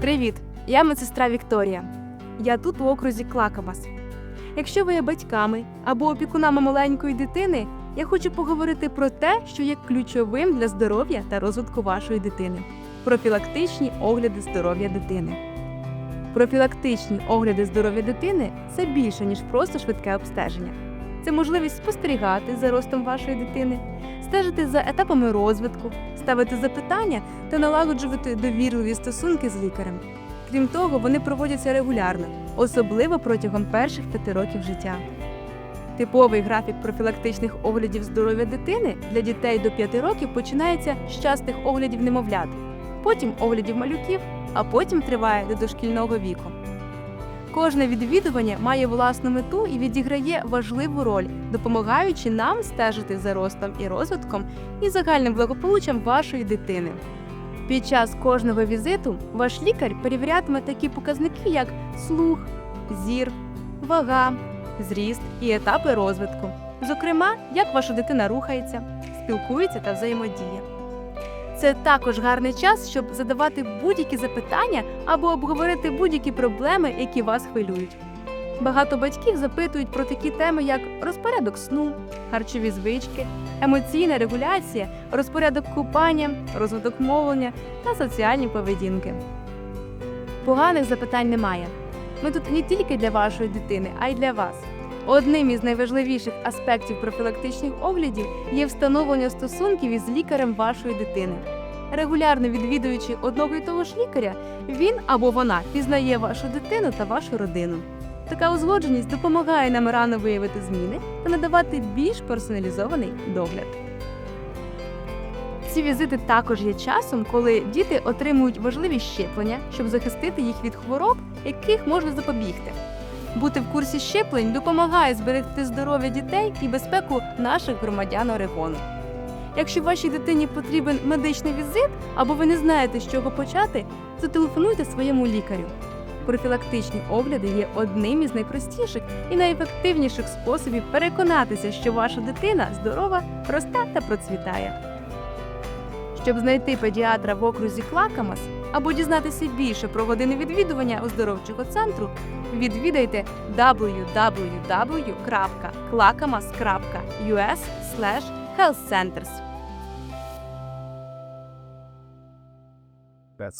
Привіт! Я медсестра Вікторія. Я тут у окрузі Клакамас. Якщо ви є батьками або опікунами маленької дитини, я хочу поговорити про те, що є ключовим для здоров'я та розвитку вашої дитини профілактичні огляди здоров'я дитини. Профілактичні огляди здоров'я дитини це більше, ніж просто швидке обстеження. Це можливість спостерігати за ростом вашої дитини, стежити за етапами розвитку, ставити запитання та налагоджувати довірливі стосунки з лікарем. Крім того, вони проводяться регулярно, особливо протягом перших п'яти років життя. Типовий графік профілактичних оглядів здоров'я дитини для дітей до 5 років починається з частих оглядів немовлят, потім оглядів малюків, а потім триває до дошкільного віку. Кожне відвідування має власну мету і відіграє важливу роль, допомагаючи нам стежити за ростом і розвитком і загальним благополуччям вашої дитини. Під час кожного візиту ваш лікар перевірятиме такі показники, як слух, зір, вага, зріст і етапи розвитку. Зокрема, як ваша дитина рухається, спілкується та взаємодіє. Це також гарний час, щоб задавати будь-які запитання або обговорити будь-які проблеми, які вас хвилюють. Багато батьків запитують про такі теми, як розпорядок сну, харчові звички, емоційна регуляція, розпорядок купання, розвиток мовлення та соціальні поведінки. Поганих запитань немає. Ми тут не тільки для вашої дитини, а й для вас. Одним із найважливіших аспектів профілактичних оглядів є встановлення стосунків із лікарем вашої дитини. Регулярно відвідуючи одного і того ж лікаря, він або вона пізнає вашу дитину та вашу родину. Така узгодженість допомагає нам рано виявити зміни та надавати більш персоналізований догляд. Ці візити також є часом, коли діти отримують важливі щеплення, щоб захистити їх від хвороб, яких можна запобігти. Бути в курсі щеплень допомагає зберегти здоров'я дітей і безпеку наших громадян Орегону. Якщо вашій дитині потрібен медичний візит або ви не знаєте, з чого почати, зателефонуйте своєму лікарю. Профілактичні огляди є одним із найпростіших і найефективніших способів переконатися, що ваша дитина здорова, росте та процвітає. Щоб знайти педіатра в окрузі Клакамас або дізнатися більше про години відвідування оздоровчого центру, відвідайте www.klakamas.us health centers.